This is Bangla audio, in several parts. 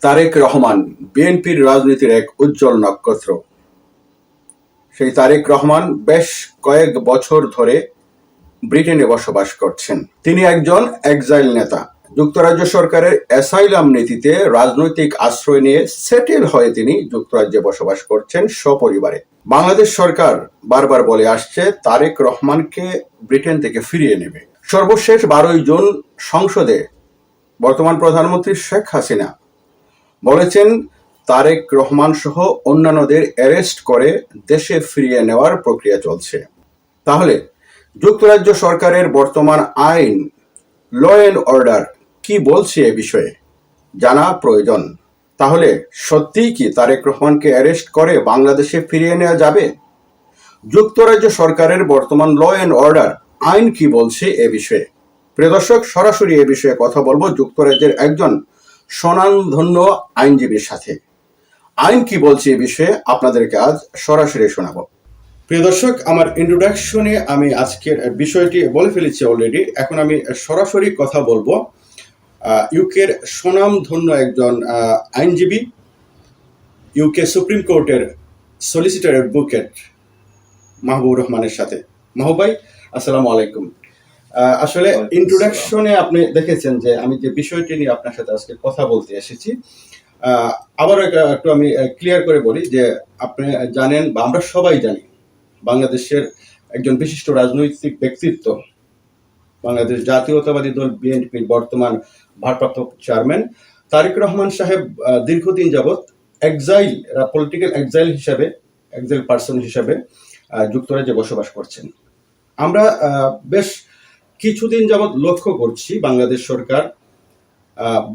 তারেক রহমান, বিএনপির রাজনীতির এক উজ্জ্বল নক্ষত্র। সেই তারেক রহমান বেশ কয়েক বছর ধরে ব্রিটেনে বসবাস করছেন। তিনি একজন এক্সাইল নেতা। যুক্তরাজ্য সরকারের অ্যাসাইলাম নীতিতে রাজনৈতিক আশ্রয় নিয়ে সেটেল হয়ে তিনি যুক্তরাজ্যে বসবাস করছেন সপরিবারে। বাংলাদেশ সরকার বারবার বলে আসছে, তারেক রহমানকে ব্রিটেন থেকে ফিরিয়ে নেবে। সর্বশেষ বারোই জুন সংসদে বর্তমান প্রধানমন্ত্রী শেখ হাসিনা বলেছেন, তারেক রহমান সহ অন্যান্যদের অ্যারেস্ট করে দেশে ফিরিয়ে নেওয়ার প্রক্রিয়া চলছে। তাহলে, যুক্তরাজ্য সরকারের বর্তমান আইন, ল অ্যান্ড অর্ডার কি বলছে এ বিষয়ে? জানা প্রয়োজন। তাহলে, সত্যিই কি তারেক রহমানকে অ্যারেস্ট করে বাংলাদেশে ফিরিয়ে নেওয়া যাবে? যুক্তরাজ্য সরকারের বর্তমান ল অ্যান্ড অর্ডার আইন কি বলছে এ বিষয়ে? প্রিয় দর্শক, সরাসরি এ বিষয়ে কথা বলব। যুক্তরাজ্যের একজন স্বনামধন্য আইনজীবীর সাথে। আইন কি বলছে এ বিষয়ে আপনাদেরকে আজ সরাসরি শোনাবো। প্রিয় দর্শক, আমার ইন্ট্রোডাকশনে আমি আজকের বিষয়টি বলে ফেলেছি অলরেডি এখন আমি সরাসরি কথা বলব ইউকের স্বনামধন্য একজন আইনজীবী, ইউকে সুপ্রিম কোর্টের সলিসিটর অ্যাডভোকেট মাহবুব রহমানের সাথে। মাহবুব ভাই, আসসালামু আলাইকুম। আসলে ইন্ট্রোডাকশনে আপনি দেখেছেন যে আমি যে বিষয়টি নিয়ে আপনার সাথে আজকে কথা বলতে এসেছি আবারও একটা- আমি ক্লিয়ার করে বলি যে আপনি জানেন বা আমরা সবাই জানি বাংলাদেশের একজন বিশিষ্ট রাজনৈতিক ব্যক্তিত্ব বাংলাদেশ জাতীয়তাবাদী দল বিএনপির বর্তমান ভারপ্রাপ্ত চেয়ারম্যান তারেক রহমান সাহেব দীর্ঘদিন যাবৎ এক্সাইল পলিটিক্যাল এক্সাইল হিসাবে এক্সাইল পার্সন হিসাবে যুক্তরাজ্যে বসবাস করছেন। আমরা আহ, বেশ কিছুদিন যাবৎ লক্ষ্য করছি বাংলাদেশ সরকার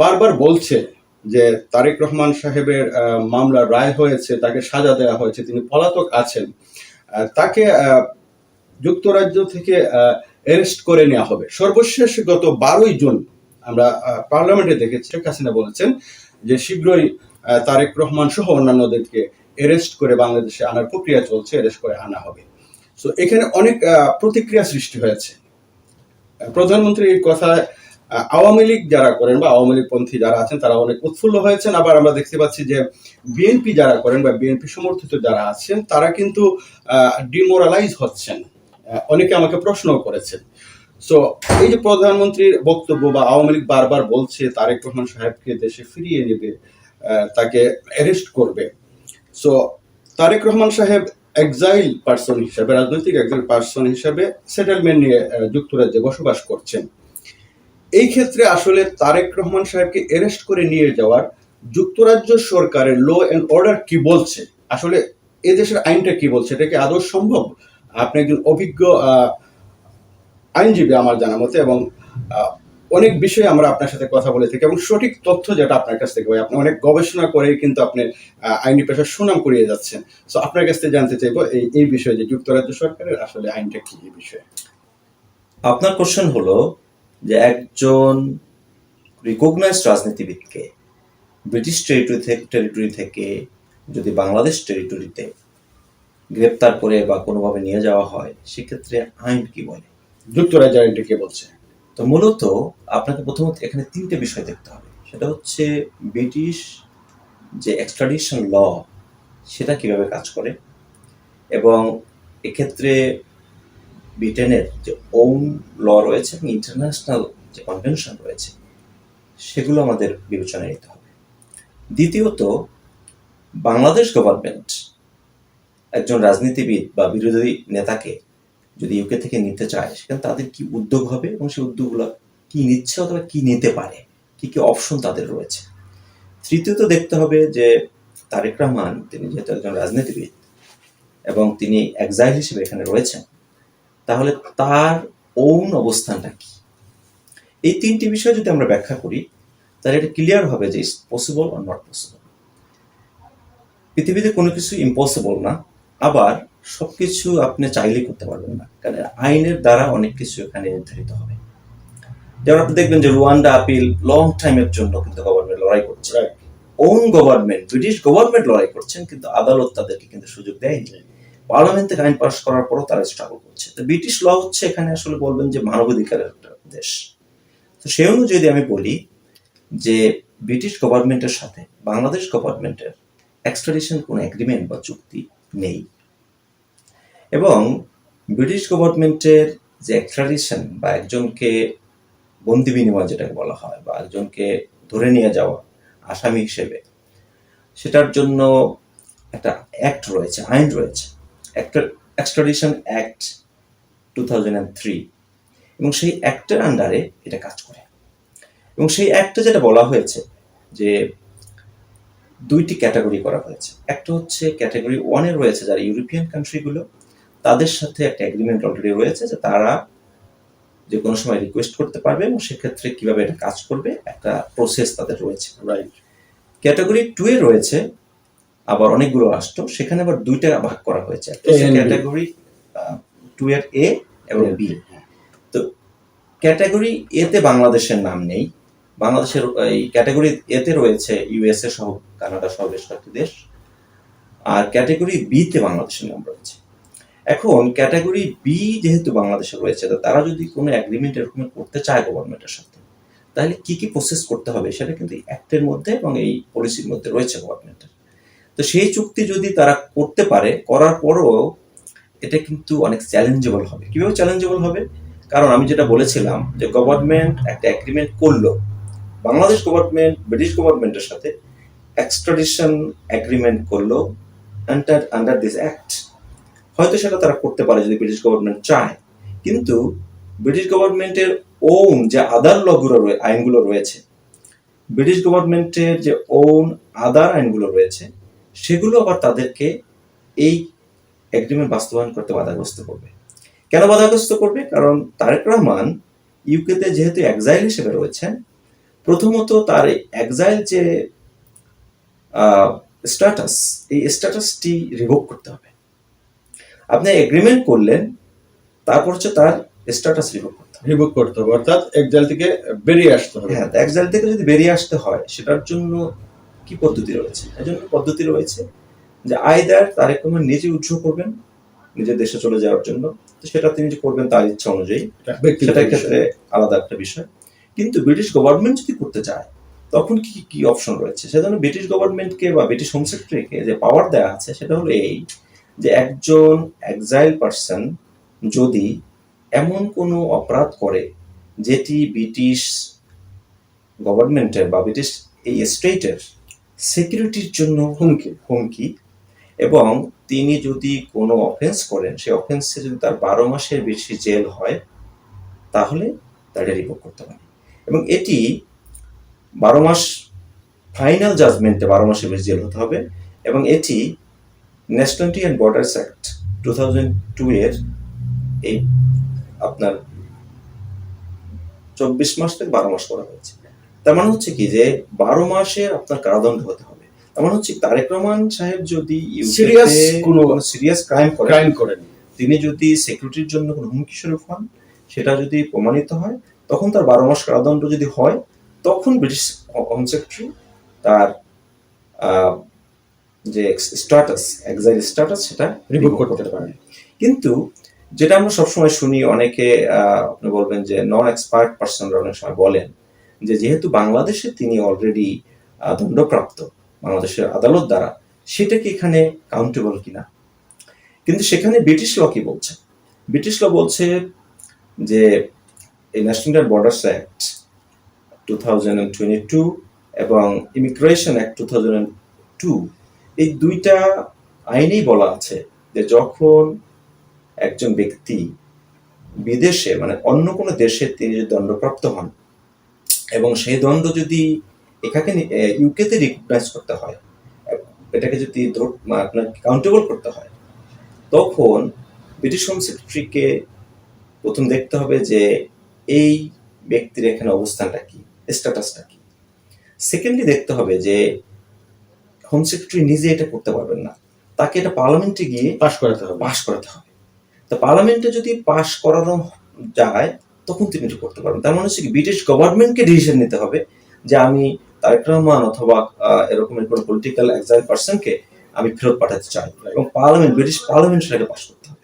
বারবার বলছে যে তারেক রহমান সাহেবের আহ, মামলার রায় হয়েছে তাকে সাজা দেওয়া হয়েছে তিনি পলাতক আছেন। তাকে যুক্তরাজ্য থেকে অ্যারেস্ট করে নেওয়া হবে। সর্বশেষ গত বারোই জুন আমরা পার্লামেন্টে দেখেছি শেখ হাসিনা বলেছেন যে শীঘ্রই তারেক রহমান সহ অন্যান্যদেরকে অ্যারেস্ট করে বাংলাদেশে আনার প্রক্রিয়া চলছে অ্যারেস্ট করে আনা হবে। সো এখানে অনেক প্রতিক্রিয়া সৃষ্টি হয়েছে। প্রধানমন্ত্রী এই আওয়ামী লীগ যারা করেন বা আওয়ামী লীগ পন্থী যারা আছেন, তারা অনেক উৎফুল্ল হয়েছেন। আবার আমরা দেখতে পাচ্ছি যে বিএনপি যারা করেন বা বিএনপি সমর্থিত যারা আছেন, তারা কিন্তু ডিমোরালাইজ হচ্ছেন। অনেকে আমাকে প্রশ্নও করেছেন। সো এই যে প্রধানমন্ত্রীর বক্তব্য বা আওয়ামী লীগ বারবার বলছে, তারেক রহমান সাহেবকে দেশে ফিরিয়ে নেবে তাকে অ্যারেস্ট করবে। সো তারেক রহমান সাহেব এক্সাইল পার্সন হিসাবে, রাজনৈতিক এক্সাইল পার্সন হিসাবে সেটেলমেন্ট নিয়ে যুক্তরাজ্যে বসবাস করছেন। এই ক্ষেত্রে আসলে তারেক রহমান সাহেবকে অ্যারেস্ট করে নিয়ে যাওয়ার যুক্তরাজ্য সরকারের ল অ্যান্ড অর্ডার কি বলছে? আসলে এ দেশের আইনটা কি বলছে? এটা কি আদৌ সম্ভব? আপনি একজন অভিজ্ঞ আইনজীবী আমার জানা মতে এবং অনেক বিষয়ে আমরা আপনার সাথে কথা বলে থাকি এবং সঠিক তথ্য যেটা আপনার কাছ থেকে পাই আপনি অনেক গবেষণা করে কিন্তু আপনি আইনি পেশার সুনাম করিয়ে যাচ্ছেন। সো আপনার কাছ থেকে জানতে চাইব এই এই বিষয়ে যে যুক্তরাজ্য সরকারের আসলে আইনটা কি এই বিষয়ে। আপনার কোশ্চেন হলো যে একজন রিকগনাইজড রাজনীতিবিদকে ব্রিটিশ টেরিটরি থেকে টেরিটরি থেকে যদি বাংলাদেশ টেরিটরিতে গ্রেপ্তার করে বা কোনোভাবে নিয়ে যাওয়া হয় সেক্ষেত্রে আইন কি বলে? যুক্তরাজ্যের আইনটা কে বলছে? তো মূলত আপনাকে প্রথমত এখানে তিনটে বিষয় দেখতে হবে। সেটা হচ্ছে ব্রিটিশ যে এক্সট্রাডিশন ল সেটা কীভাবে কাজ করে এবং এক্ষেত্রে ব্রিটেনের যে ওন ল রয়েছে এবং ইন্টারন্যাশনাল যে কনভেনশন রয়েছে, সেগুলো আমাদের বিবেচনায় নিতে হবে। দ্বিতীয়ত, বাংলাদেশ গভর্নমেন্ট একজন রাজনীতিবিদ বা বিরোধী নেতাকে যদি ইউকে থেকে নিতে চায়, সেখানে তাদের কি উদ্যোগ হবে এবং সেই উদ্যোগগুলো কি নিচ্ছে অথবা কি নিতে পারে? কি কি অপশন তাদের রয়েছে? তৃতীয়ত দেখতে হবে যে তারেক রহমান, তিনি যেহেতু একজন রাজনীতিবিদ এবং তিনি এক্সাইল হিসেবে এখানে রয়েছেন, তাহলে তার ওন অবস্থানটা কি? এই তিনটি বিষয় যদি আমরা ব্যাখ্যা করি, তাহলে এটা ক্লিয়ার হবে যে is possible or not possible পৃথিবীতে কোনো কিছু ইম্পসিবল না, আবার সবকিছু আপনি চাইলেই করতে পারবেন না। কারণ আইনের দ্বারা অনেক কিছু এখানে নির্ধারিত হবে। যেমন আপনি দেখবেন যে রুয়ান্ডা আপিল লং টাইমের জন্য কিন্তু গভর্নমেন্ট লড়াই করছে. ওন গভর্নমেন্ট ব্রিটিশ গভর্নমেন্ট লড়াই করছেন কিন্তু আদালত তাদেরকে কিন্তু সুযোগ দেয়নি। পার্লামেন্ট থেকে আইন পাশ করার পরও তারা স্ট্রাগল করছে। তো ব্রিটিশ ল হচ্ছে এখানে আসলে বলবেন যে মানবাধিকারের একটা দেশ। তো সেই অনুযায়ী যদি আমি বলি যে ব্রিটিশ গভর্নমেন্টের সাথে বাংলাদেশ গভর্নমেন্টের এক্সট্রাডিশন কোনো এগ্রিমেন্ট বা চুক্তি নেই। এবং ব্রিটিশ গভর্নমেন্টের যে এক্সট্রাডিশন বা একজনকে বন্দি বিনিময় যেটাকে বলা হয় বা একজনকে ধরে নিয়ে যাওয়া আসামি হিসেবে, সেটার জন্য একটা অ্যাক্ট রয়েছে, আইন রয়েছে এক্সট্রাডিশন অ্যাক্ট টু থাউজেন্ড এবং সেই অ্যাক্টের আন্ডারে এটা কাজ করে। এবং সেই অ্যাক্টে যেটা বলা হয়েছে যে দুইটি ক্যাটাগরি করা হয়েছে। একটা হচ্ছে ক্যাটাগরি ওয়ানে রয়েছে যারা ইউরোপিয়ান কান্ট্রিগুলো তাদের সাথে একটা এগ্রিমেন্ট অলরেডি রয়েছে যে তারা যে কোনো সময় রিকোয়েস্ট করতে পারবে এবং সেক্ষেত্রে কীভাবে এটা কাজ করবে একটা প্রসেস তাদের রয়েছে। রাইট ক্যাটাগরি টু এ রয়েছে আবার অনেকগুলো রাষ্ট্র সেখানে আবার দুইটা ভাগ করা হয়েছে. ক্যাটাগরি টু এর এ এবং বি তো ক্যাটাগরি এতে বাংলাদেশের নাম নেই। বাংলাদেশের এই ক্যাটাগরি এতে রয়েছে ইউএসএ সহ কানাডা সহ বেশ কয়েকটি দেশ। আর ক্যাটাগরি বিতে বাংলাদেশের নাম রয়েছে। এখন ক্যাটাগরি বি যেহেতু বাংলাদেশে রয়েছে, তো তারা যদি কোনো অ্যাগ্রিমেন্ট এরকম করতে চায় গভর্নমেন্টের সাথে, তাহলে কি কি প্রসেস করতে হবে সেটা কিন্তু অ্যাক্টের মধ্যে এবং এই পলিসির মধ্যে রয়েছে গভর্নমেন্টের তো সেই চুক্তি যদি তারা করতে পারে, করার পরও এটা কিন্তু অনেক চ্যালেঞ্জেবল হবে। কীভাবে চ্যালেঞ্জেবল হবে? কারণ আমি যেটা বলেছিলাম যে গভর্নমেন্ট একটা অ্যাগ্রিমেন্ট করল। বাংলাদেশ গভর্নমেন্ট ব্রিটিশ গভর্নমেন্টের সাথে এক্সট্রাডিশন অ্যাগ্রিমেন্ট করল আন্ডার আন্ডার দিস অ্যাক্ট হয়তো সেটা তারা করতে পারে যদি ব্রিটিশ গভর্নমেন্ট চায়। কিন্তু ব্রিটিশ গভর্নমেন্টের ওন যে আদার লগুলো আইনগুলো রয়েছে ব্রিটিশ গভর্নমেন্টের যে ওন আদার আইনগুলো রয়েছে, সেগুলো আবার তাদেরকে এই এগ্রিমেন্ট বাস্তবায়ন করতে বাধাগ্রস্ত করবে। কেন বাধাগ্রস্ত করবে? কারণ তারেক রহমান ইউকেতে যেহেতু এক্সাইল হিসেবে রয়েছেন, প্রথমত তার এক্সাইল যে স্ট্যাটাস এই স্ট্যাটাসটি রিভোক করতে হবে। আপনি এগ্রিমেন্ট করলেন তারপর হচ্ছে তার স্ট্যাটাস রিভোক করতে রিবুক করতে হবে অর্থাৎ এক্সাইল থেকে বেরিয়ে আসতে হবে। হ্যাঁ এক্সাইল থেকে যদি বেরিয়ে আসতে হয় সেটার জন্য কি পদ্ধতি রয়েছে? এর জন্য পদ্ধতি রয়েছে যে আইদার তারেক রহমান নিজে উৎসাহ করবেন নিজের দেশে চলে যাওয়ার জন্য তো সেটা তিনি যে করবেন তার ইচ্ছা অনুযায়ী সেটার ক্ষেত্রে আলাদা একটা বিষয়। কিন্তু ব্রিটিশ গভর্নমেন্ট যদি করতে চায় তখন কি কি অপশন রয়েছে? সেজন্য ব্রিটিশ গভর্নমেন্টকে বা ব্রিটিশ হোম সেক্রেটারিকে যে পাওয়ার দেওয়া আছে সেটা হলো এই যে একজন এক্সাইল পার্সন যদি এমন কোনো অপরাধ করে যেটি ব্রিটিশ গভর্নমেন্টের বা ব্রিটিশ এই স্টেটের সিকিউরিটির জন্য হুমকি হুমকি এবং তিনি যদি কোনো অফেন্স করেন, সেই অফেন্সে যদি তার বারো মাসের বেশি জেল হয়, তাহলে তাকে রিপোর্ট করতে পারে এবং এটি বারো মাস ফাইনাল জাজমেন্টে বারো মাসের বেশি জেল হতে হবে এবং এটি nationality and borders act two thousand two এর এই আপনার চব্বিশ মাস থেকে বারো মাস করা হয়েছে। তার মানে হচ্ছে কি যে বারো মাসে আপনার কারাদণ্ড হতে হবে। তার মানে হচ্ছে তারেক রহমান সাহেব যদি Serious কোনো- সিরিয়াস ক্রাইম করে ক্রাইম করেনি। তিনি যদি সিকিউরিটির জন্য কোনো হুমকি স্বরূপ হন সেটা যদি প্রমাণিত হয় তখন তার বারো মাস কারাদণ্ড যদি হয় তখন ব্রিটিশ হোম সেক্রেটারি তার আহ, যে স্ট্যাটাস এক্সাইল স্ট্যাটাস সেটা revoke করতে পারে কিন্তু যেটা আমরা সবসময় শুনি অনেকে আপনি বলবেন যে নন এক্সপার্ট পার্সনরা অনেক সময় বলেন যে যেহেতু বাংলাদেশে তিনি অলরেডি দণ্ডপ্রাপ্ত বাংলাদেশের আদালত দ্বারা সেটা কি এখানে কাউন্টেবল কিনা? কিন্তু সেখানে ব্রিটিশ ল কি বলছে? ব্রিটিশ ল বলছে যে এই national borders act two thousand twenty two এবং immigration act two thousand two এই দুইটা আইনেই বলা আছে যে যখন একজন ব্যক্তি বিদেশে মানে অন্য কোনো দেশে তিনি যদি দণ্ডপ্রাপ্ত হন এবং সেই দণ্ড যদি এখানে ইউকেতে রিকগনাইজ করতে হয়, এটাকে যদি আপনার কাউন্টেবল করতে হয়, তখন ব্রিটিশ হোম সেক্রেটারিকে প্রথম দেখতে হবে যে এই ব্যক্তির এখানে অবস্থানটা কি স্ট্যাটাসটা কি। সেকেন্ডলি দেখতে হবে যে হোম সেক্রেটারি নিজে এটা করতে পারবেন না। তাকে এটা পার্লামেন্টে গিয়ে পাশ করাতে হবে। পাশ করাতে হবে। তো পার্লামেন্টে যদি পাশ করানো যায় তখন তিনি এটা করতে পারবেন। তার মানে হচ্ছে কি ব্রিটিশ গভর্নমেন্টকে ডিসিশন নিতে হবে যে আমি তারেক রহমান অথবা এরকমের কোনো পলিটিক্যাল এক্সাইল পার্সনকে আমি ফেরত পাঠাতে চাই। এবং পার্লামেন্ট ব্রিটিশ পার্লামেন্ট সেটাকে পাশ করতে হবে।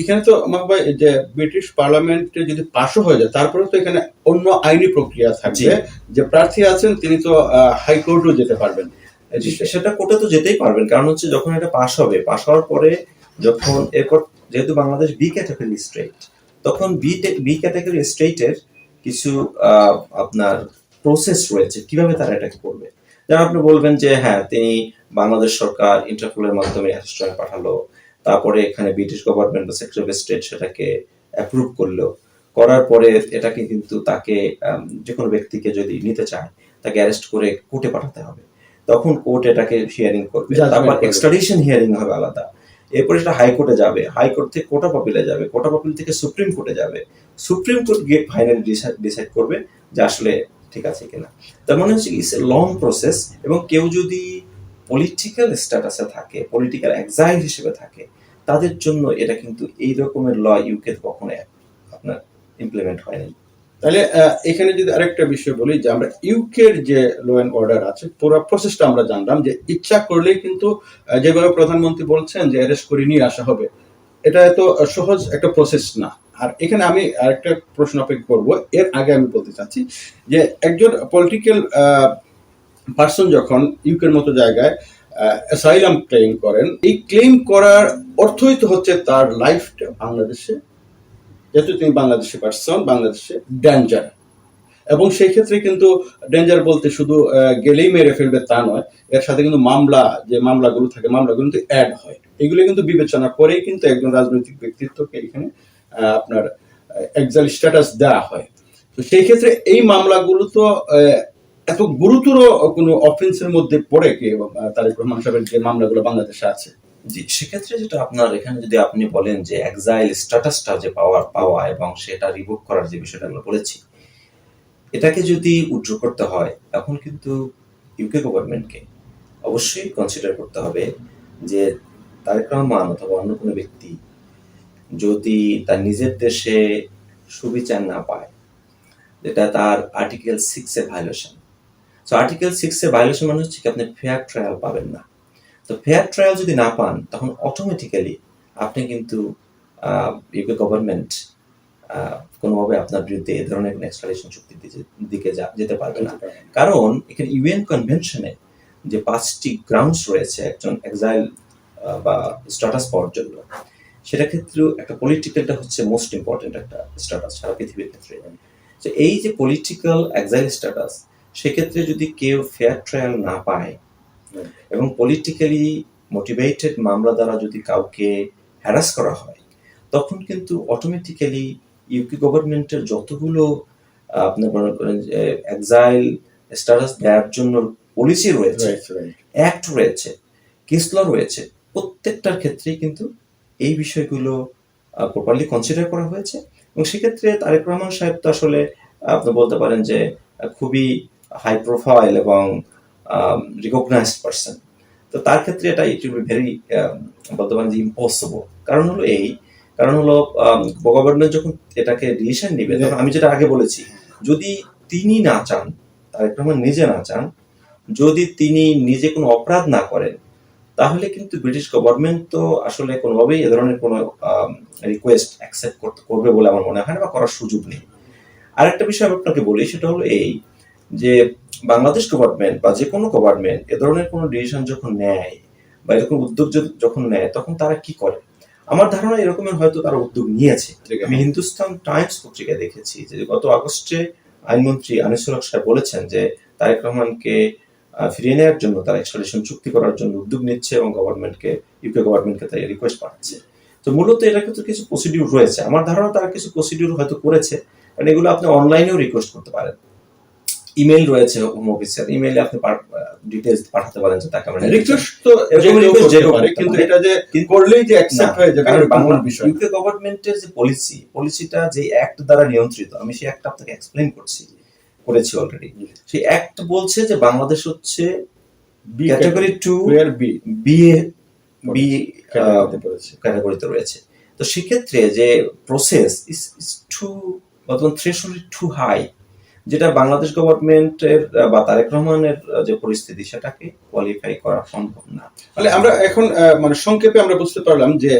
এখানে তো আমার ভাই যে ব্রিটিশ পার্লামেন্টে যদি পাশও হয়ে যায় তারপরে তো এখানে অন্য আইনি প্রক্রিয়া থাকছে যে প্রার্থী আছেন তিনি তো হাইকোর্টও যেতে পারবেন। সেটা কোর্টে তো যেতেই পারবেন, কারণ হচ্ছে যখন এটা পাশ হবে পাশ হওয়ার পরে যখন এরপর যেহেতু বাংলাদেশ বি ক্যাটাগরি স্টেট তখন বি বি ক্যাটাগরি স্টেটের কিছু আপনার প্রসেস রয়েছে, কীভাবে তারা এটাকে করবে। যেমন আপনি বলবেন যে হ্যাঁ তিনি বাংলাদেশ সরকার ইন্টারপোলের মাধ্যমে পাঠালো, তারপরে এখানে ব্রিটিশ গভর্নমেন্ট বা সেক্রেটারি অফ স্টেট সেটাকে অ্যাপ্রুভ করল, করার পরে এটাকে কিন্তু তাকে যে কোনো ব্যক্তিকে যদি নিতে চায়, তাকে অ্যারেস্ট করে কোর্টে পাঠাতে হবে। তখন কোর্ট এটাকে হিয়ারিং করবে। তারপর এক্সট্রাডিশন হিয়ারিং হবে আলাদা। এরপরে সেটা হাইকোর্টে যাবে। হাইকোর্ট থেকে কোর্ট অফ আপিলে যাবে। কোর্ট অফ আপিল থেকে সুপ্রিম কোর্টে যাবে। সুপ্রিম কোর্ট গিয়ে ফাইনালি ডিসাইড করবে যে আসলে ঠিক আছে কিনা। তার মানে হচ্ছে ইটস এ লং প্রসেস এবং কেউ যদি পলিটিক্যাল স্ট্যাটাসে থাকে পলিটিক্যাল এক্সাইল হিসেবে থাকে তাদের জন্য এটা কিন্তু এই রকমের ল ইউকে কখনো আপনার ইমপ্লিমেন্ট হয়নি। তাহলে এখানে যদি আরেকটা বিষয় বলি, যে আমরা ইউকের যে ল অ্যান্ড অর্ডার আছে, পুরো প্রসেসটা আমরা জানলাম যে ইচ্ছা করলেই কিন্তু যেভাবে প্রধানমন্ত্রী বলছেন যে অ্যারেস্ট করে নিয়ে আসা হবে, এটা এত সহজ একটা প্রসেস না। আর এখানে আমি আরেকটা প্রশ্ন অপেক্ষা করব, এর আগে আমি বলতে চাচ্ছি যে একজন পলিটিক্যাল পার্সন যখন ইউকের মতো জায়গায় অ্যাসাইলাম ক্লেম করেন, এই ক্লেম করার অর্থই তো হচ্ছে তার লাইফটা বাংলাদেশে যেহেতু তিনি বাংলাদেশি পার্সন, বাংলাদেশে ডেঞ্জার এবং সেই ক্ষেত্রে কিন্তু ডেঞ্জার বলতে শুধু গেলেই মেরে ফেলবে তা নয়, এর সাথে কিন্তু মামলা, যে মামলাগুলো থাকে, মামলাগুলো কিন্তু অ্যাড হয়। এগুলো কিন্তু বিবেচনা করেই কিন্তু একজন রাজনৈতিক ব্যক্তিত্বকে এখানে আপনার এক্সাল স্ট্যাটাস দেওয়া হয়। তো সেই ক্ষেত্রে এই মামলাগুলো তো এত গুরুতর কোনো অফেন্সের মধ্যে পড়ে কি তারেক রহমান সাহেবের যে মামলাগুলো বাংলাদেশে আছে। জি, সেক্ষেত্রে যেটা আপনার এখানে যদি আপনি বলেন যে এক্সাইল স্ট্যাটাসটা যে পাওয়ার, পাওয়া এবং সেটা রিভোক করার যে বিষয়টা আমরা বলেছি, এটাকে যদি উজ্জ্ব করতে হয়, তখন কিন্তু ইউকে গভর্নমেন্টকে অবশ্যই কনসিডার করতে হবে যে তারেক রহমান অথবা অন্য কোনো ব্যক্তি যদি তার নিজের দেশে সুবিচার না পায়, যেটা তার article six violation so article six violation মানে হচ্ছে কি আপনি ফেয়ার ট্রায়াল পাবেন না। তো ফেয়ার ট্রায়াল যদি না পান তখন অটোমেটিক্যালি আপনি কিন্তু ইউকে গভর্নমেন্ট কোনোভাবে আপনার বিরুদ্ধে এ ধরনের এক্সট্রাডিশন চুক্তির দিকে- দিকে যেতে পারবে না। কারণ এখানে ইউএন কনভেনশনে যে পাঁচটি গ্রাউন্ডস রয়েছে একজন এক্সাইল বা স্ট্যাটাস পাওয়ার জন্য সেটা ক্ষেত্রেও একটা পলিটিক্যালটা হচ্ছে মোস্ট ইম্পর্টেন্ট একটা স্ট্যাটাস সারা পৃথিবীর ক্ষেত্রে। তো এই যে পলিটিক্যাল এক্সাইল স্ট্যাটাস সেক্ষেত্রে যদি কেউ ফেয়ার ট্রায়াল না পায় এবং পলিটিক্যালি মোটিভেটেড মামলা দ্বারা যদি কাউকে হ্যারাস করা হয় তখন কিন্তু অটোমেটিক্যালি ইউকে গভর্নমেন্টের যতগুলো আহ, আপনি মনে করেন এক্সাইল স্ট্যাটাস দেওয়ার জন্য পলিসি রয়েছে. অ্যাক্ট রয়েছে কেস ল রয়েছে প্রত্যেকটার ক্ষেত্রেই কিন্তু এই বিষয়গুলো প্রপারলি কনসিডার করা হয়েছে এবং সেক্ষেত্রে তারেক রহমান সাহেব তো আসলে আপনি বলতে পারেন যে খুবই হাই প্রোফাইল এবং রিকগনাইজড পার্সন তো তার ক্ষেত্রে এটা ইট উইল বি ভেরি বলতে পারেন যে ইম্পসিবল কারণ হলো এই, কারণ হলো গভর্নমেন্ট যখন এটাকে ডিসিশন নিবে, তখন আমি যেটা আগে বলেছি, যদি তিনি না চান তারেক রহমান নিজে না চান, যদি তিনি নিজে কোনো অপরাধ না করেন, তাহলে কিন্তু ব্রিটিশ গভর্নমেন্ট তো আসলে কোনোভাবেই এ ধরনের কোনো রিকোয়েস্ট অ্যাকসেপ্ট করতে, করবে বলে আমার মনে হয় না বা করার সুযোগ নেই। আরেকটা বিষয় আমি আপনাকে বলি, সেটা হলো এই যে বাংলাদেশ গভর্নমেন্ট বা যে কোনো গভর্নমেন্ট এ ধরনের কোনো ডিসিশন যখন নেয় বা এরকম উদ্যোগ যখন নেয় তখন তারা কি করে? আমার ধারণা এরকমের হয়তো তারা উদ্যোগ নিয়েছে। আমি হিন্দুস্তান টাইমস পত্রিকায় দেখেছি যে গত আগস্টে আইনমন্ত্রী আনিসুল হক সাহেব বলেছেন যে তারেক রহমানকে ফিরিয়ে নেওয়ার জন্য তার এক্সট্রাডিশন চুক্তি করার জন্য উদ্যোগ নিচ্ছে এবং গভর্নমেন্টকে ইউকে গভর্নমেন্টকে তাই রিকোয়েস্ট পাঠাচ্ছে। তো মূলত এটা কিন্তু কিছু প্রসিডিউর রয়েছে। আমার ধারণা তারা কিছু প্রসিডিউর হয়তো করেছে। কারণ এগুলো আপনি অনলাইনেও রিকোয়েস্ট করতে পারেন। ইমেল রয়েছে হোম অফিসের ইমেইলে আপনি ডিটেলস পাঠাতে পারেন যে তাকে আমরা রিকোয়েস্ট তো এরকম যে কেউ request করতে যে কেউ পারে, কিন্তু এটা যে করলেই যে অ্যাকসেপ্ট হয়ে যাবে কারণ বাংলা বিষয়। ইউকে গভর্নমেন্টের যে পলিসি পলিসিটা যে অ্যাক্ট দ্বারা নিয়ন্ত্রিত আমি সেই অ্যাক্ট আপনাকে এক্সপ্লেইন করছি করেছি অলরেডি সেই অ্যাক্ট বলছে যে বাংলাদেশ হচ্ছে B category two category B B ক্যাটাগরিতে পড়েছে। ক্যাটাগরিতে রয়েছে। তো সেক্ষেত্রে যে প্রসেস ইস টু বর্তমান থ্রেশহোল্ড টু হাই যেটা বাংলাদেশ গভর্নমেন্টের বা তারেক রহমানের যে পরিস্থিতি সেটাকে কোয়ালিফাই করা সম্ভব না। মানে আমরা এখন মানে সংক্ষেপে আমরা বুঝতে পারলাম যে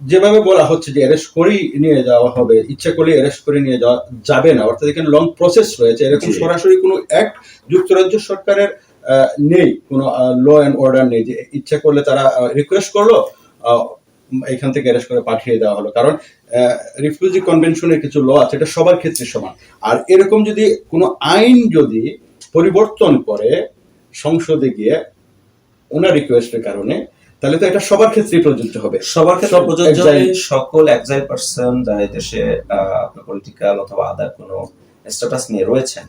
যেভাবে বলা হচ্ছে যে অ্যারেস্ট করেই নিয়ে যাওয়া হবে ইচ্ছা করলে অ্যারেস্ট করে নিয়ে যাওয়া যাবে না অর্থাৎ এখানে লং প্রসেস রয়েছে এরকম সরাসরি কোনো অ্যাক্ট যুক্তরাজ্য সরকারের নেই কোনো ল অ্যান্ড অর্ডার নেই যে ইচ্ছা করলে তারা রিকোয়েস্ট করল আহ, এখান থেকে অ্যারেস্ট করে পাঠিয়ে দেওয়া হলো। কারণ রিফিউজি কনভেনশনের কিছু ল আছে এটা সবার ক্ষেত্রে সমান। আর এরকম যদি কোনো আইন যদি পরিবর্তন করে সংসদে গিয়ে ওনার রিকোয়েস্টের কারণে তাহলে তো এটা সবার ক্ষেত্রে প্রযোজ্য হবে। সবার ক্ষেত্রে প্রযোজ্য সকল এক্সাইল পার্সন যারা এই দেশে পলিটিক্যাল অথবা আদার কোনো স্ট্যাটাস নিয়ে রয়েছেন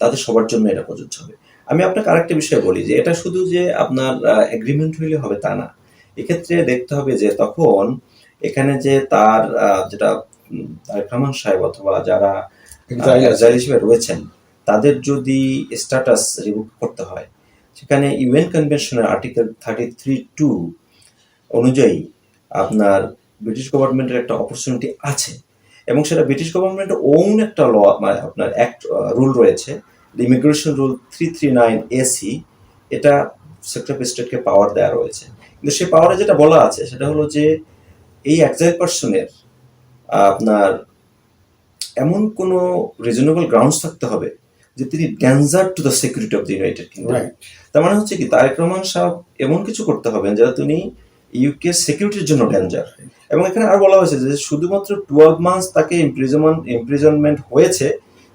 তাদের সবার জন্য এটা প্রযোজ্য হবে। আমি আপনাকে আরেকটা বিষয় বলি যে এটা শুধু যে আপনার এগ্রিমেন্ট হইলে হবে তা না। এক্ষেত্রে দেখতে হবে যে তখন এখানে যে তার যেটা তারেক রহমান সাহেব অথবা যারা হিসেবে রয়েছেন তাদের যদি স্ট্যাটাস রিভোক করতে হয় সেখানে ইউএন কনভেনশনের আর্টিকেল থার্টি থ্রি টু অনুযায়ী আপনার ব্রিটিশ গভর্নমেন্টের একটা অপরচুনিটি আছে এবং সেটা ব্রিটিশ গভর্নমেন্টের ওন একটা ল মানে আপনার অ্যাক্ট রুল রয়েছে immigration rule three three nine AC এটা সেক্টর অফ স্টেটকে পাওয়ার দেওয়া রয়েছে। কিন্তু সেই পাওয়ারে যেটা বলা আছে সেটা হলো যে এই একজাইল পার্সনের আপনার এমন কোনো রিজনেবল গ্রাউন্ডস থাকতে হবে যে তিনি danger to the security of the United Kingdom তার মানে হচ্ছে কি তারেক রহমান সাহেব এমন কিছু করতে হবে যাতে তিনি ইউকে সিকিউরিটির জন্য ডেঞ্জার এবং এখানে আর বলা হয়েছে যে শুধুমাত্র টুয়েলভ মান্থস তাকে ইমপ্রিজনমেন্ট ইমপ্রিজনমেন্ট হয়েছে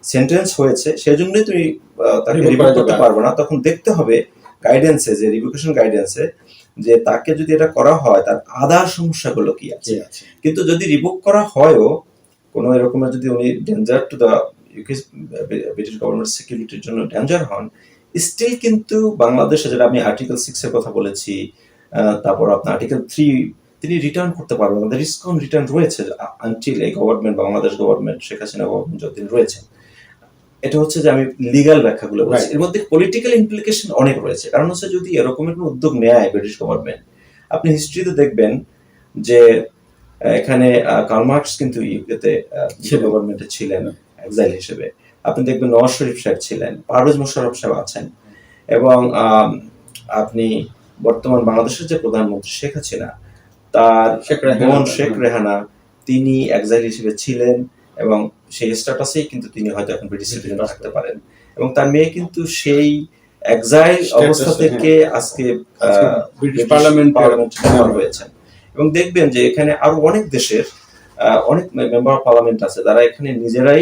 সেন্টেন্স হয়েছে সেজন্যই তুমি আহ, তাকে করা করতে। পারবে না। তখন দেখতে হবে গাইডেন্সে যে রিভোকেশন গাইডেন্সে যে তাকে যদি এটা করা হয় তার আদার সমস্যাগুলো কি আছে? কিন্তু যদি রিভোক করা হয়ও কোনো এরকমের যদি উনি danger to the UK British government সিকিউরিটির জন্য ডেঞ্জার হন স্টিল কিন্তু বাংলাদেশে যেটা আমি আর্টিকেল সিক্স এর কথা বলেছি তারপর আপনার আর্টিকেল থ্রি তিনি রিটার্ন করতে পারবেন আমাদের রিস্কন রিটার্ন রয়েছে আনটিল এই government Bangladesh government Sheikh Hasina government যতদিন রয়েছেন এটা হচ্ছে যে আমি লিগাল ব্যাখ্যাগুলো বলছি। এর মধ্যে পলিটিক্যাল ইমপ্লিকেশন অনেক রয়েছে। কারণ হচ্ছে যদি এরকমের কোনো উদ্যোগ নেয় ব্রিটিশ গভর্নমেন্ট আপনি হিস্ট্রিতে দেখবেন যে এখানে কার্মার্কস কিন্তু ইউকেতে। গভর্নমেন্টে ছিলেন। এক্সাইল হিসেবে। আপনি দেখবেন নওয়াজ শরীফ সাহেব ছিলেন পারভেজ মোশাররফ সাহেব আছেন। এবং আপনি বর্তমান বাংলাদেশের যে প্রধানমন্ত্রী শেখ হাসিনা তার। বোন শেখ রেহানা তিনি এক্সাইল হিসেবে ছিলেন এবং সেই স্ট্যাটাসেই কিন্তু তিনি হয়তো এখন ব্রিটিশ সিটিজেন থাকতে পারেন। এবং তার মেয়ে কিন্তু সেই এক্সাইল অবস্থা। থেকে আজকে ব্রিটিশ পার্লামেন্টে হয়েছেন। এবং দেখবেন যে এখানে আরও অনেক দেশের অনেক মেম্বার অফ পার্লামেন্ট আছে। যারা এখানে নিজেরাই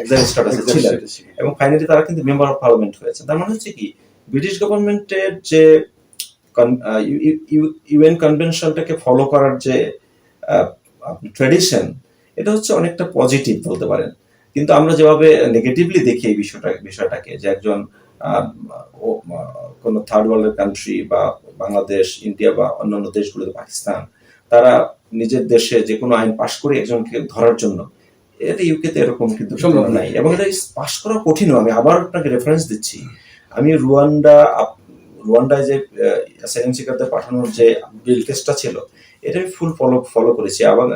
এক্সাইল স্ট্যাটাসে ছিলেন। এবং ফাইনালি তারা কিন্তু মেম্বার অফ পার্লামেন্ট হয়েছে। তার মানে হচ্ছে কি ব্রিটিশ গভর্নমেন্টের যে ইউএন কনভেনশনটাকে ফলো করার যে ট্রেডিশন এটা হচ্ছে অনেকটা পজিটিভ বলতে পারেন। কিন্তু আমরা যেভাবে নেগেটিভলি দেখি এই বিষয়টা বিষয়টাকে যে একজন কোনো থার্ড ওয়ার্ল্ডের কান্ট্রি বা বাংলাদেশ ইন্ডিয়া বা অন্যান্য দেশগুলোতে পাকিস্তান তারা নিজের দেশে যে কোনো আইন পাশ করে একজনকে ধরার জন্য এটা ইউকেতে এরকম কিন্তু সম্ভব নাই। এবং এটা পাশ করা কঠিনও। আমি আবার আপনাকে রেফারেন্স দিচ্ছি। আমি রুয়ান্ডা রুয়ান্ডায় যে অ্যাসাইলেম সিকারদের পাঠানোর যে বিল কেসটা ছিল এটা আমি ফুল ফলো ফলো করেছি এবং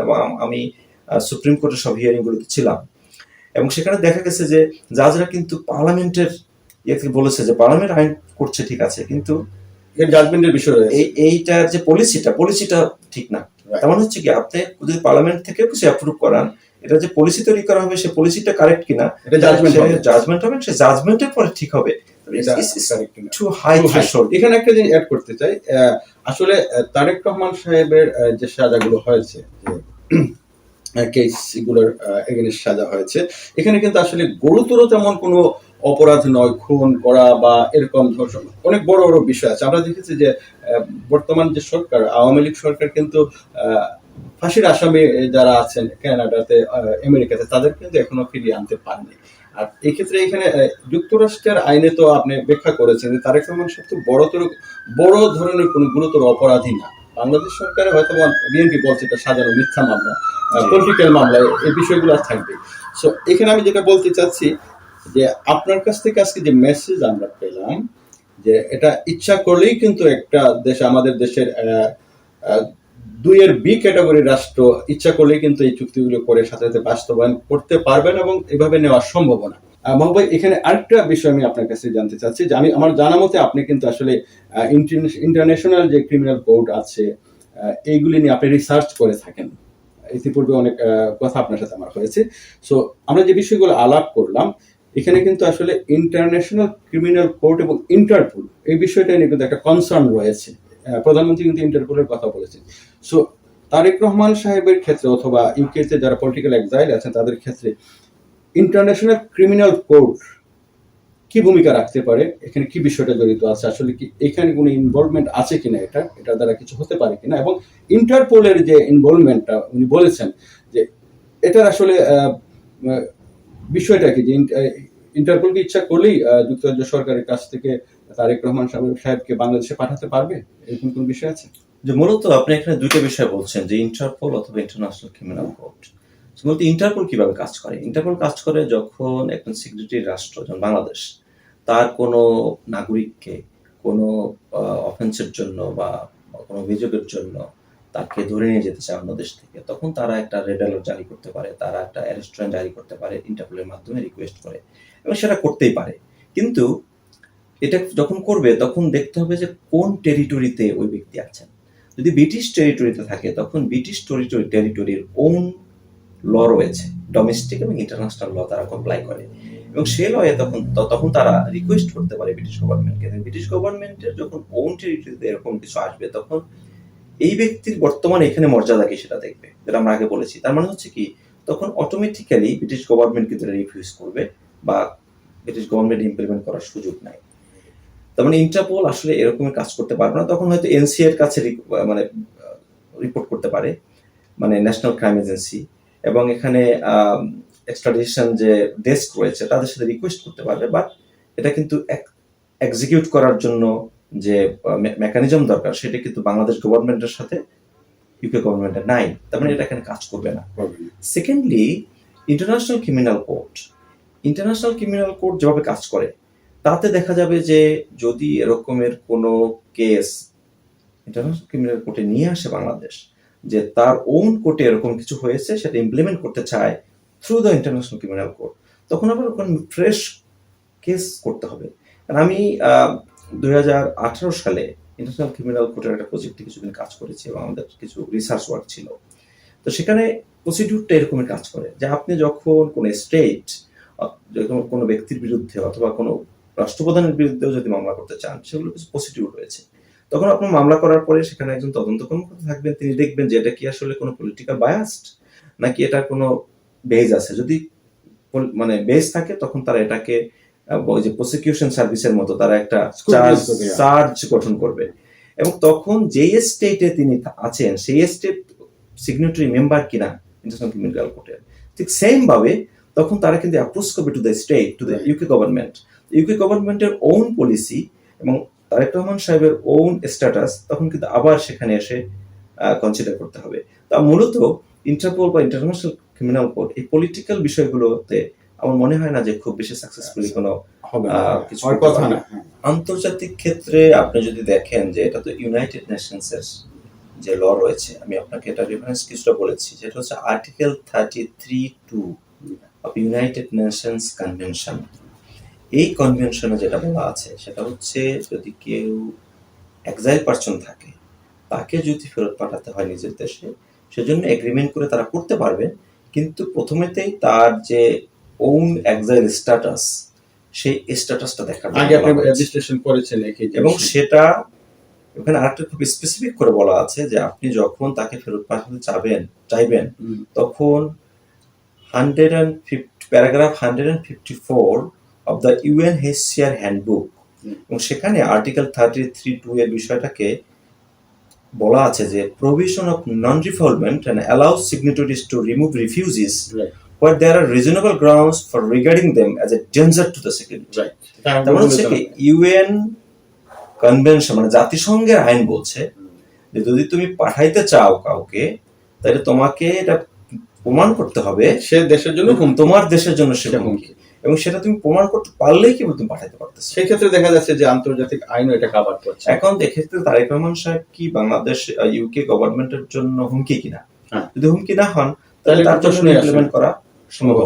আমি সুপ্রিম কোর্টের সব হিয়ারিং গুলোতে ছিলাম। এবং সেখানে দেখা গেছে যে জাজরা কিন্তু পার্লামেন্টের ইয়ে থেকে বলেছে যে পার্লামেন্ট আইন করছে ঠিক আছে কিন্তু জাজমেন্টের বিষয় এই এইটার যে পলিসিটা পলিসিটা ঠিক না. তেমন হচ্ছে কি আপনি যদি পার্লামেন্ট থেকেও কিছু অ্যাপ্রুভ করান এটা যে পলিসি তৈরি করা হবে সে পলিসিটা কারেক্ট কিনা এটা জাজমেন্ট হবে। সে জাজমেন্টের পরে ঠিক হবে। এখানে একটা জিনিস অ্যাড করতে চাই। আসলে তারেক রহমান সাহেবের যে সাজাগুলো হয়েছে কেসগুলোর এগেনস্ট সাজা হয়েছে। এখানে কিন্তু আসলে গুরুতর তেমন কোনো অপরাধ নয়, খুন করা বা এরকম ধর্ষণ। অনেক বড় বড় বিষয় আছে। আমরা দেখেছি যে বর্তমান যে সরকার, আওয়ামী লীগ সরকার কিন্তু ফাঁসির আসামি যারা আছেন কানাডাতে আমেরিকাতে, তাদের কিন্তু এখনও ফিরিয়ে আনতে পারেনি। আর এই ক্ষেত্রে এখানে যুক্তরাষ্ট্রের আইনে তো আপনি ব্যাখ্যা করেছেন যে তারেক রহমান তো বড়তর, বড় ধরনের কোনো গুরুতর অপরাধী না। বাংলাদেশ সরকারে হয়তো বিএনপি বলছে এটা সাজানো মিথ্যা মামলা পলিটিক্যাল মামলা এই বিষয়গুলো আর থাকবে। সো এখানে আমি যেটা বলতে চাচ্ছি যে আপনার কাছ থেকে আজকে যে মেসেজ আমরা পেলাম যে এটা ইচ্ছা করলেই কিন্তু একটা দেশ আমাদের দেশের দুইয়ের বি ক্যাটাগরি রাষ্ট্র ইচ্ছা করলেই কিন্তু এই চুক্তিগুলো করে সাথে সাথে বাস্তবায়ন করতে পারবেন এবং এভাবে নেওয়ার সম্ভাবনা। আহ, মাহবুব ভাই, এখানে আরেকটা বিষয় আমি আপনার কাছে জানতে চাচ্ছি যে আমি, আমার জানা মতে আপনি কিন্তু আসলে ইন্টারন্যাশনাল যে ক্রিমিনাল কোড আছে এইগুলি নিয়ে আপনি রিসার্চ করে থাকেন। ইতিপূর্বে অনেক কথা আপনার সাথে আমার হয়েছে। সো আমরা যে বিষয়গুলো আলাপ করলাম, এখানে কিন্তু আসলে ইন্টারন্যাশনাল ক্রিমিনাল কোর্ট এবং ইন্টারপোল এই বিষয়টা নিয়ে কিন্তু একটা কনসার্ন রয়েছে। প্রধানমন্ত্রী কিন্তু ইন্টারপোলের কথা বলেছেন। সো তারেক রহমান সাহেবের ক্ষেত্রে অথবা ইউকেতে যারা পলিটিক্যাল এক্সাইল আছেন, তাদের ক্ষেত্রে ইন্টারন্যাশনাল ক্রিমিনাল কোর্ট কি ভূমিকা রাখতে পারে? এখানে কি বিষয়টা জড়িত আছে? আসলে কি এখানে কোনো ইনভলভমেন্ট আছে কিনা এটা? এটার দ্বারা কিছু হতে পারে কিনা? এবং ইন্টারপোলের যে ইনভলভমেন্টটা উনি বলেছেন যে এটার আসলে বিষয়টা কি? যে ইন্টারপোলকে ইচ্ছা করলেই যুক্তরাজ্য সরকারের কাছ থেকে তারেক রহমান সাহেব- সাহেবকে বাংলাদেশে পাঠাতে পারবে? এরকম কোন বিষয় আছে? যে মূলত আপনি এখানে দুইটা বিষয় বলছেন, যে ইন্টারপোল অথবা ইন্টারন্যাশনাল ক্রিমিনাল কোর্ট মূলত ইন্টারপোল কীভাবে কাজ করে? ইন্টারপোল কাজ করে যখন একজন সিকিউরিটি রাষ্ট্র, যেমন বাংলাদেশ, তার কোনো নাগরিককে কোনো অফেন্সের জন্য বা কোনো অভিযোগের জন্য তাকে ধরে নিয়ে যেতে চায় অন্য দেশ থেকে, তখন তারা একটা রেড অ্যালার্ট জারি করতে পারে, তারা একটা অ্যারেস্টুরেন্ট জারি করতে পারে ইন্টারপোলের মাধ্যমে রিকোয়েস্ট করে এবং সেটা করতেই পারে। কিন্তু এটা যখন করবে, তখন দেখতে হবে যে কোন টেরিটরিতে ওই ব্যক্তি আছেন। যদি ব্রিটিশ টেরিটরিতে থাকে, তখন ব্রিটিশ টেরিটরি টেরিটরির ওন ল রয়েছে। ডোমেস্টিক এবং ইন্টারন্যাশনাল ল তারা কমপ্লাই করে। এবং সে লয়ে তখন তখন তারা রিকোয়েস্ট করতে পারে ব্রিটিশ গভর্নমেন্টকে ব্রিটিশ গভর্নমেন্টের যখন ওন টেরিটরিতে এরকম কিছু আসবে, তখন এই ব্যক্তির বর্তমানে এখানে মর্যাদা কি সেটা দেখবে? যেটা আমরা আগে বলেছি। তার মানে হচ্ছে কি, তখন অটোমেটিক্যালি ব্রিটিশ গভর্নমেন্ট কিন্তু রিফিউজ করবে বা ব্রিটিশ গভর্নমেন্ট ইমপ্লিমেন্ট করার সুযোগ নাই। তার মানে ইন্টারপোল আসলে এরকম কাজ করতে পারবে না। তখন হয়তো এনসিএ এর কাছে মানে রিপোর্ট করতে পারে। মানে ন্যাশনাল ক্রাইম এজেন্সি এবং এখানে এক্সট্রাডিশন যে ডেস্ক রয়েছে তাদের সাথে রিকোয়েস্ট করতে পারবে বাট এটা কিন্তু এক্সিকিউট করার জন্য যে মেকানিজম দরকার সেটা কিন্তু বাংলাদেশ গভর্নমেন্টের সাথে ইউকে গভর্নমেন্টের নাই। তার মানে এটা এখানে কাজ করবে না। Secondly international criminal court international criminal court যেভাবে কাজ করে তাতে দেখা যাবে যে যদি এরকমের কোনো কেস ইন্টারন্যাশনাল ক্রিমিনাল কোর্টে নিয়ে আসে বাংলাদেশ যে তার ওন কোর্টে এরকম কিছু হয়েছে, সেটা ইমপ্লিমেন্ট করতে চায় through the international criminal court তখন আবার ওখানে ফ্রেশ কেস করতে হবে। কারণ আমি দুই হাজার আঠারো সালে ইন্টারন্যাশনাল ক্রিমিনাল কোর্টের একটা প্রজেক্টে কিছুদিন কাজ করেছি এবং আমাদের কিছু রিসার্চ ওয়ার্ক ছিল। তো সেখানে প্রসিডিউরটা এরকমই কাজ করে যে আপনি যখন কোনো স্টেট কোনো ব্যক্তির বিরুদ্ধে অথবা কোনো রাষ্ট্রপ্রধানের বিরুদ্ধেও যদি মামলা করতে চান সেগুলো কিছু প্রসিডিউর রয়েছে। তখন আপনার মামলা করার পরে সেখানে একজন তদন্ত কর্মকর্তা থাকবেন তিনি দেখবেন যে এটা কি আসলে কোনো পলিটিক্যাল বায়াসড নাকি এটা কোনো বেজ আছে। যদি মানে বেজ থাকে তখন তারা এটাকে ওই যে প্রসিকিউশন সার্ভিসের মতো তারা একটা চার্জ। চার্জ গঠন করবে। এবং তখন যেই স্টেটে তিনি আছেন সেই স্টেট সিগনেটারি মেম্বার কিনা ইন্টারন্যাশনাল ক্রিমিনাল কোর্টের ঠিক সেম ভাবে তখন তারা কিন্তু অ্যাপ্রোচ করবে to the state to the UK government UK গভর্নমেন্টের ওন পলিসি এবং তারেক রহমান সাহেবের ওন স্ট্যাটাস তখন কিন্তু আবার সেখানে এসে কনসিডার করতে হবে। তা মূলত ইন্টারপোল বা ইন্টারন্যাশনাল ক্রিমিনাল কোর্ট এই পলিটিক্যাল বিষয়গুলোতে আমার মনে হয় না যে খুব বেশি সাকসেসফুলি কোনো হবে না। আহ, কিছু কথা না। আন্তর্জাতিক ক্ষেত্রে আপনি যদি দেখেন যে এটা তো ইউনাইটেড নেশনস এর যে ল রয়েছে আমি আপনাকে এটা রেফারেন্স কিছুটা বলেছি যেটা হচ্ছে article thirty three two of United Nations convention এই কনভেনশনে যেটা বলা আছে সেটা হচ্ছে যদি কেউ এক্সাইল পার্সন থাকে তাকে যদি ফেরত পাঠাতে হয় নিজের দেশে সেজন্য এগ্রিমেন্ট করে তারা করতে পারবে কিন্তু প্রথমেতেই তার যে ওন এক্সাইল স্ট্যাটাস সেই স্ট্যাটাসটা জন্য আগে আপনি রেজিস্ট্রেশন করেছেন এবং সেটা ওখানে আরেকটা খুব স্পেসিফিক করে বলা আছে যে আপনি যখন তাকে ফেরত পাঠাতে চাবেন চাইবেন তখন hundred and fifty paragraph hundred and fifty four of the UN HCR handbook এবং সেখানে আর্টিকেল থার্টি থ্রি টু এর বিষয়টাকে বলা আছে যে provision of non refoulement and allows signatories to remove refugees reasonable grounds for regarding them as a danger to the security. right. এটা আমি তার মানে হচ্ছে কি ইউএন কনভেনশন মানে জাতিসংঘের আইন বলছে যে যদি তুমি পাঠাইতে চাও কাউকে তাহলে তোমাকে এটা প্রমাণ করতে হবে সে দেশের জন্য তোমার দেশের জন্য সে সে হুমকি। এবং সেটা তুমি প্রমাণ করতে পারলেই কেবল তুমি পাঠাতে পারতেছো সেই ক্ষেত্রে দেখা যাচ্ছে যে আন্তর্জাতিক আইনও এটা কাভার করছে এখন এক্ষেত্রে তারেক রহমান সাহেব কি বাংলাদেশ ইউকে গভর্নমেন্টের জন্য হুমকি কিনা হ্যাঁ। যদি হুমকি না হন তাহলে তার জন্য। ইমপ্লিমেন্ট করা সম্ভব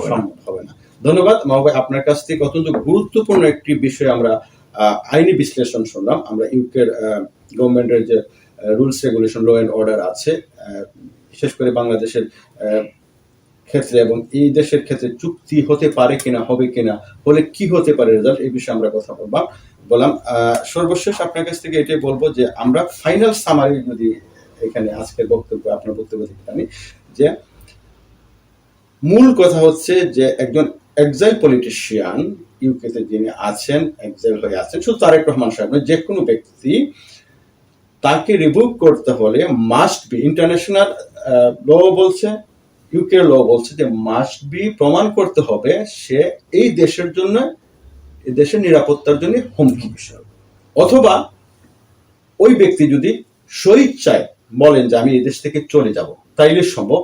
হবে না। ধন্যবাদ মাহবুব আপনার কাছ থেকে অত্যন্ত গুরুত্বপূর্ণ একটি বিষয় আমরা আইনি বিশ্লেষণ শুনলাম আমরা ইউকের গভর্নমেন্টের যে rules regulation law and order আছে বিশেষ করে বাংলাদেশের ক্ষেত্রে এবং এই দেশের ক্ষেত্রে চুক্তি হতে পারে কিনা, হবে কিনা, হলে কি হতে পারে রেজাল্ট এই বিষয়ে আমরা কথা বললাম বললাম সর্বশেষ আপনার কাছ থেকে এটাই বলব যে আমরা ফাইনাল সামারি যদি এখানে আজকের বক্তব্য আপনার বক্তব্য থেকে আমি যে মূল কথা হচ্ছে যে একজন এক্সাইল পলিটিশিয়ান ইউকেতে যিনি আছেন এক্সাইল হয়ে আছেন, শুধু তারেক রহমান সাহেব যে কোনো ব্যক্তি তাকে রিমুভ করতে হলে মাস্ট বি ইন্টারন্যাশনাল ল বলছে ইউকে ল বলছে যে মাস্ট বি প্রমাণ করতে হবে সে এই দেশের জন্য, এই দেশের নিরাপত্তার জন্য হুমকি বিষয় অথবা ওই ব্যক্তি যদি স্বইচ্ছায় বলেন যে আমি এই দেশ থেকে চলে যাব, তাইলে সম্ভব।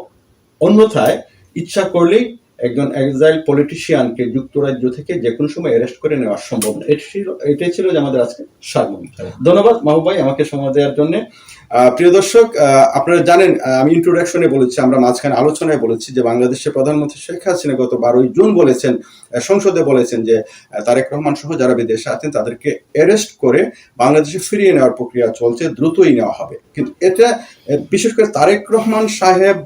অন্যথায় ইচ্ছা করলেই একজন এক্সাইল পলিটিশিয়ানকে যুক্তরাজ্য থেকে যে কোনো সময় অ্যারেস্ট করে নেওয়া সম্ভব না। এটি ছিল, এটাই ছিল যে আমাদের আজকে সারমর্ম ধন্যবাদ মাহবুব ভাই আমাকে সময় দেওয়ার জন্য। প্রিয় দর্শক আপনারা জানেন আমি ইন্ট্রোডাকশনে বলেছি, আমরা মাঝখানে আলোচনায় বলেছি যে বাংলাদেশের প্রধানমন্ত্রী শেখ হাসিনা গত বারোই জুন বলেছেন সংসদে বলেছেন যে তারেক রহমান সহ যারা বিদেশে আছেন, তাদেরকে অ্যারেস্ট করে বাংলাদেশে ফিরিয়ে নেওয়ার প্রক্রিয়া চলছে, দ্রুতই নেওয়া হবে। কিন্তু এটা বিশেষ করে তারেক রহমান সাহেব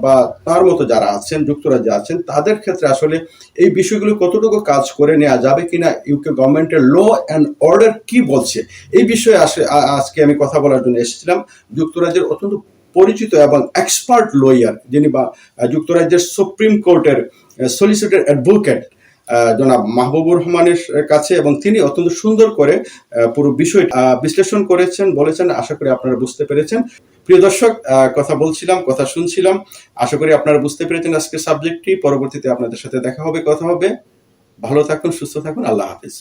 বা তার মতো যারা আছেন, যুক্তরাজ্যে আছেন, তাদের ক্ষেত্রে আসলে এই বিষয়গুলো কতটুকু কাজ করে নেওয়া যাবে কিনা, ইউকে গভর্নমেন্টের ল অ্যান্ড অর্ডার কি বলছে, এই বিষয়ে আসে, আ- আজকে আমি কথা বলার জন্য এসেছিলাম। যুক্তরাজ্যের অত্যন্ত পরিচিত এবং এক্সপার্ট লয়ার যিনি বা যুক্তরাজ্যের সুপ্রিম কোর্টের সলিসিটর অ্যাডভোকেট জনাব মাহবুবুর রহমানের কাছে এবং তিনি অত্যন্ত সুন্দর করে পুরো বিষয় বিশ্লেষণ করেছেন, বলেছেন। আশা করি আপনারা বুঝতে পেরেছেন। প্রিয় দর্শক কথা বলছিলাম, কথা শুনছিলাম। আশা করি আপনারা বুঝতে পেরেছেন আজকে সাবজেক্টটি পরবর্তীতে আপনাদের সাথে দেখা হবে, কথা হবে। ভালো থাকুন, সুস্থ থাকুন। আল্লাহ হাফিজ।